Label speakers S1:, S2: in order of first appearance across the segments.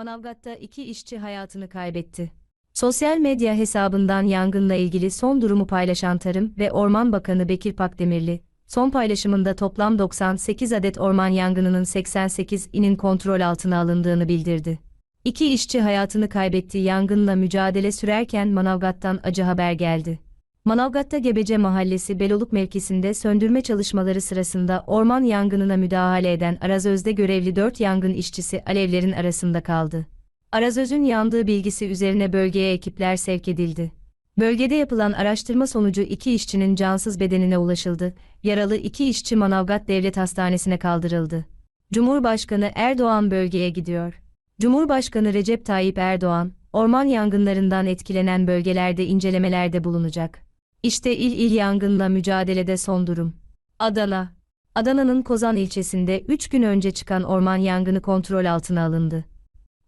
S1: Manavgat'ta iki işçi hayatını kaybetti. Sosyal medya hesabından yangınla ilgili son durumu paylaşan Tarım ve Orman Bakanı Bekir Pakdemirli, son paylaşımında toplam 98 adet orman yangınının 88 inin kontrol altına alındığını bildirdi. İki işçi hayatını kaybettiği yangınla mücadele sürerken Manavgat'tan acı haber geldi. Manavgat'ta Gebece Mahallesi Beloluk mevkisinde söndürme çalışmaları sırasında orman yangınına müdahale eden Arazöz'de görevli 4 yangın işçisi alevlerin arasında kaldı. Arazöz'ün yandığı bilgisi üzerine bölgeye ekipler sevk edildi. Bölgede yapılan araştırma sonucu iki işçinin cansız bedenine ulaşıldı, yaralı iki işçi Manavgat Devlet Hastanesi'ne kaldırıldı. Cumhurbaşkanı Erdoğan bölgeye gidiyor. Cumhurbaşkanı Recep Tayyip Erdoğan, orman yangınlarından etkilenen bölgelerde incelemelerde bulunacak. İşte il il yangınla mücadelede son durum. Adana. Adana'nın Kozan ilçesinde 3 gün önce çıkan orman yangını kontrol altına alındı.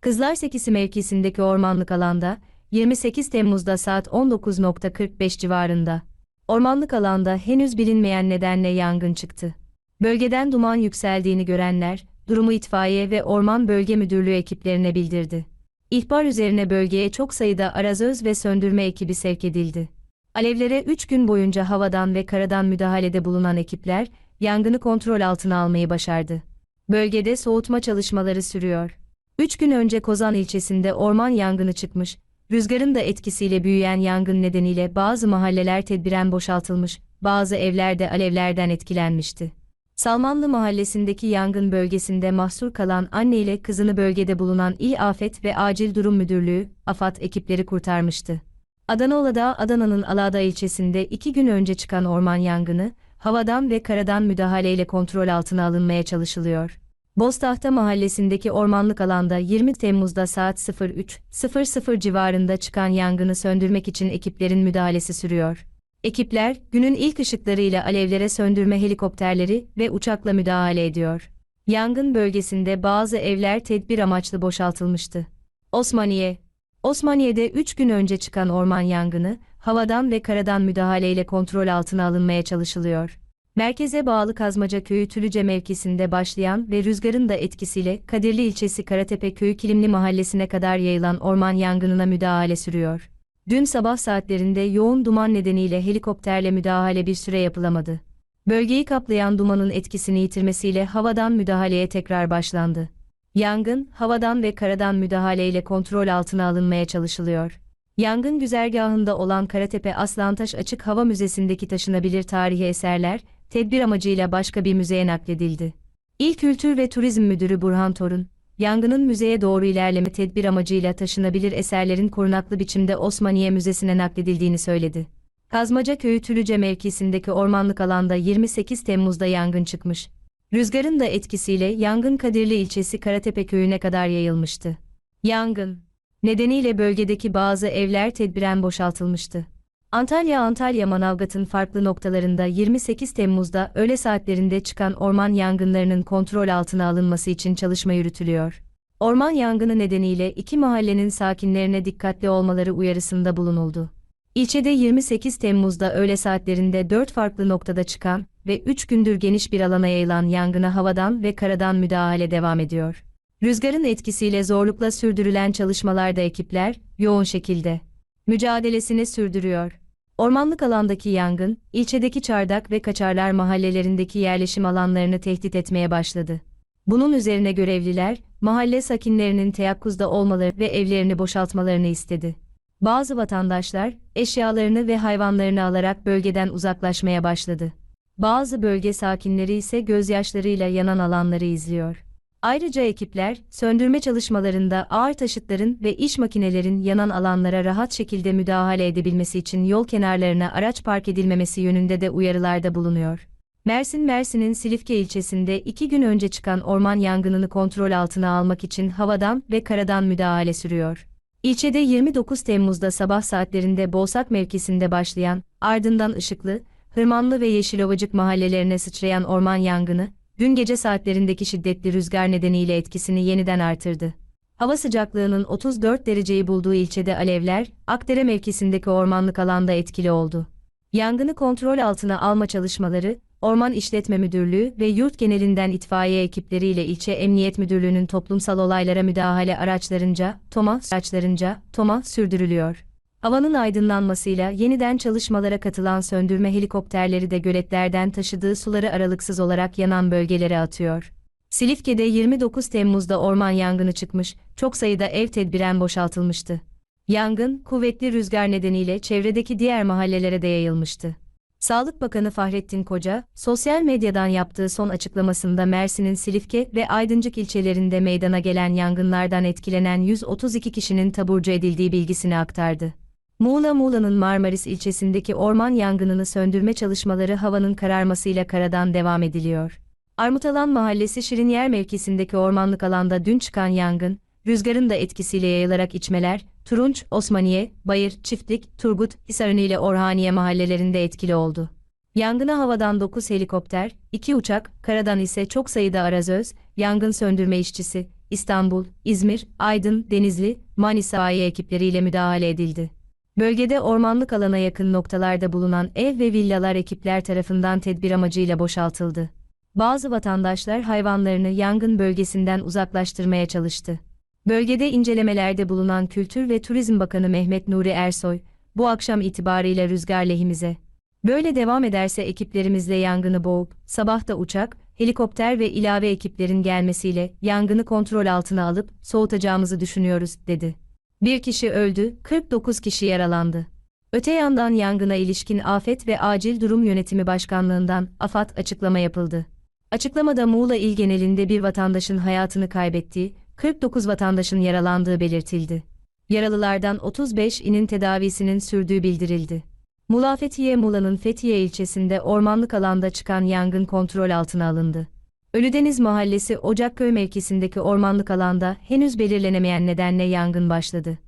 S1: Kızlar Sekisi mevkisindeki ormanlık alanda, 28 Temmuz'da saat 19.45 civarında, ormanlık alanda henüz bilinmeyen nedenle yangın çıktı. Bölgeden duman yükseldiğini görenler, durumu itfaiye ve Orman Bölge Müdürlüğü ekiplerine bildirdi. İhbar üzerine bölgeye çok sayıda arazöz ve söndürme ekibi sevk edildi. Alevlere 3 gün boyunca havadan ve karadan müdahalede bulunan ekipler, yangını kontrol altına almayı başardı. Bölgede soğutma çalışmaları sürüyor. 3 gün önce Kozan ilçesinde orman yangını çıkmış, rüzgarın da etkisiyle büyüyen yangın nedeniyle bazı mahalleler tedbiren boşaltılmış, bazı evler de alevlerden etkilenmişti. Salmanlı mahallesindeki yangın bölgesinde mahsur kalan anne ile kızını bölgede bulunan İl Afet ve Acil Durum Müdürlüğü, AFAD ekipleri kurtarmıştı. Adanaola'da Adana'nın Alada ilçesinde iki gün önce çıkan orman yangını, havadan ve karadan müdahaleyle kontrol altına alınmaya çalışılıyor. Boztahta mahallesindeki ormanlık alanda 20 Temmuz'da saat 03.00 civarında çıkan yangını söndürmek için ekiplerin müdahalesi sürüyor. Ekipler, günün ilk ışıklarıyla alevlere söndürme helikopterleri ve uçakla müdahale ediyor. Yangın bölgesinde bazı evler tedbir amaçlı boşaltılmıştı. Osmaniye Osmaniye'de 3 gün önce çıkan orman yangını, havadan ve karadan müdahaleyle kontrol altına alınmaya çalışılıyor. Merkeze bağlı Kazmaca Köyü Tülüce mevkisinde başlayan ve rüzgarın da etkisiyle Kadirli ilçesi Karatepe Köyü Kilimli mahallesine kadar yayılan orman yangınına müdahale sürüyor. Dün sabah saatlerinde yoğun duman nedeniyle helikopterle müdahale bir süre yapılamadı. Bölgeyi kaplayan dumanın etkisini yitirmesiyle havadan müdahaleye tekrar başlandı. Yangın, havadan ve karadan müdahaleyle kontrol altına alınmaya çalışılıyor. Yangın güzergahında olan Karatepe Aslantaş Açık Hava Müzesi'ndeki taşınabilir tarihi eserler, tedbir amacıyla başka bir müzeye nakledildi. İl Kültür ve Turizm Müdürü Burhan Torun, yangının müzeye doğru ilerleme tedbir amacıyla taşınabilir eserlerin korunaklı biçimde Osmaniye Müzesi'ne nakledildiğini söyledi. Kazmaca Köyü Tülüce mevkisindeki ormanlık alanda 28 Temmuz'da yangın çıkmış. Rüzgarın da etkisiyle yangın Kadirli ilçesi Karatepe köyüne kadar yayılmıştı. Yangın nedeniyle bölgedeki bazı evler tedbiren boşaltılmıştı. Antalya Antalya Manavgat'ın farklı noktalarında 28 Temmuz'da öğle saatlerinde çıkan orman yangınlarının kontrol altına alınması için çalışma yürütülüyor. Orman yangını nedeniyle iki mahallenin sakinlerine dikkatli olmaları uyarısında bulunuldu. İlçede 28 Temmuz'da öğle saatlerinde 4 farklı noktada çıkan ve 3 gündür geniş bir alana yayılan yangına havadan ve karadan müdahale devam ediyor. Rüzgarın etkisiyle zorlukla sürdürülen çalışmalarda ekipler yoğun şekilde mücadelesini sürdürüyor. Ormanlık alandaki yangın, ilçedeki Çardak ve Kaçarlar mahallelerindeki yerleşim alanlarını tehdit etmeye başladı. Bunun üzerine görevliler, mahalle sakinlerinin teyakkuzda olmaları ve evlerini boşaltmalarını istedi. Bazı vatandaşlar, eşyalarını ve hayvanlarını alarak bölgeden uzaklaşmaya başladı. Bazı bölge sakinleri ise gözyaşlarıyla yanan alanları izliyor. Ayrıca ekipler, söndürme çalışmalarında ağır taşıtların ve iş makinelerin yanan alanlara rahat şekilde müdahale edebilmesi için yol kenarlarına araç park edilmemesi yönünde de uyarılarda bulunuyor. Mersin Mersin'in Silifke ilçesinde iki gün önce çıkan orman yangınını kontrol altına almak için havadan ve karadan müdahale sürüyor. İlçede 29 Temmuz'da sabah saatlerinde Bolsak mevkisinde başlayan, ardından Işıklı, Hırmanlı ve Yeşilovacık mahallelerine sıçrayan orman yangını, dün gece saatlerindeki şiddetli rüzgar nedeniyle etkisini yeniden artırdı. Hava sıcaklığının 34 dereceyi bulduğu ilçede alevler, Akdere mevkisindeki ormanlık alanda etkili oldu. Yangını kontrol altına alma çalışmaları, Orman İşletme Müdürlüğü ve yurt genelinden itfaiye ekipleriyle ilçe Emniyet Müdürlüğü'nün toplumsal olaylara müdahale araçlarınca, TOMA araçlarınca, TOMA sürdürülüyor. Havanın aydınlanmasıyla yeniden çalışmalara katılan söndürme helikopterleri de göletlerden taşıdığı suları aralıksız olarak yanan bölgelere atıyor. Silifke'de 29 Temmuz'da orman yangını çıkmış, çok sayıda ev tedbiren boşaltılmıştı. Yangın, kuvvetli rüzgar nedeniyle çevredeki diğer mahallelere de yayılmıştı. Sağlık Bakanı Fahrettin Koca, sosyal medyadan yaptığı son açıklamasında Mersin'in Silifke ve Aydıncık ilçelerinde meydana gelen yangınlardan etkilenen 132 kişinin taburcu edildiği bilgisini aktardı. Muğla Muğla'nın Marmaris ilçesindeki orman yangınını söndürme çalışmaları havanın kararmasıyla karadan devam ediliyor. Armutalan Mahallesi Şirinyer mevkisindeki ormanlık alanda dün çıkan yangın, rüzgarın da etkisiyle yayılarak içmeler, Turunç, Osmaniye, Bayır, Çiftlik, Turgut, Hisarını ile Orhaniye mahallelerinde etkili oldu. Yangına havadan 9 helikopter, 2 uçak, karadan ise çok sayıda arazöz, yangın söndürme işçisi, İstanbul, İzmir, Aydın, Denizli, Manisa itfaiye ekipleriyle müdahale edildi. Bölgede ormanlık alana yakın noktalarda bulunan ev ve villalar ekipler tarafından tedbir amacıyla boşaltıldı. Bazı vatandaşlar hayvanlarını yangın bölgesinden uzaklaştırmaya çalıştı. Bölgede incelemelerde bulunan Kültür ve Turizm Bakanı Mehmet Nuri Ersoy, bu akşam itibarıyla rüzgar lehimize. Böyle devam ederse ekiplerimizle yangını boğup, sabah da uçak, helikopter ve ilave ekiplerin gelmesiyle yangını kontrol altına alıp soğutacağımızı düşünüyoruz, dedi. Bir kişi öldü, 49 kişi yaralandı. Öte yandan yangına ilişkin Afet ve Acil Durum Yönetimi Başkanlığından AFAD açıklama yapıldı. Açıklamada Muğla il genelinde bir vatandaşın hayatını kaybettiği, 49 vatandaşın yaralandığı belirtildi. Yaralılardan 35 inin tedavisinin sürdüğü bildirildi. Muğla Fethiye Muğla'nın Fethiye ilçesinde ormanlık alanda çıkan yangın kontrol altına alındı. Ölüdeniz Mahallesi Ocakköy mevkisindeki ormanlık alanda henüz belirlenemeyen nedenle yangın başladı.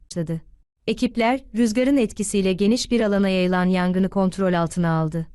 S1: Ekipler, rüzgarın etkisiyle geniş bir alana yayılan yangını kontrol altına aldı.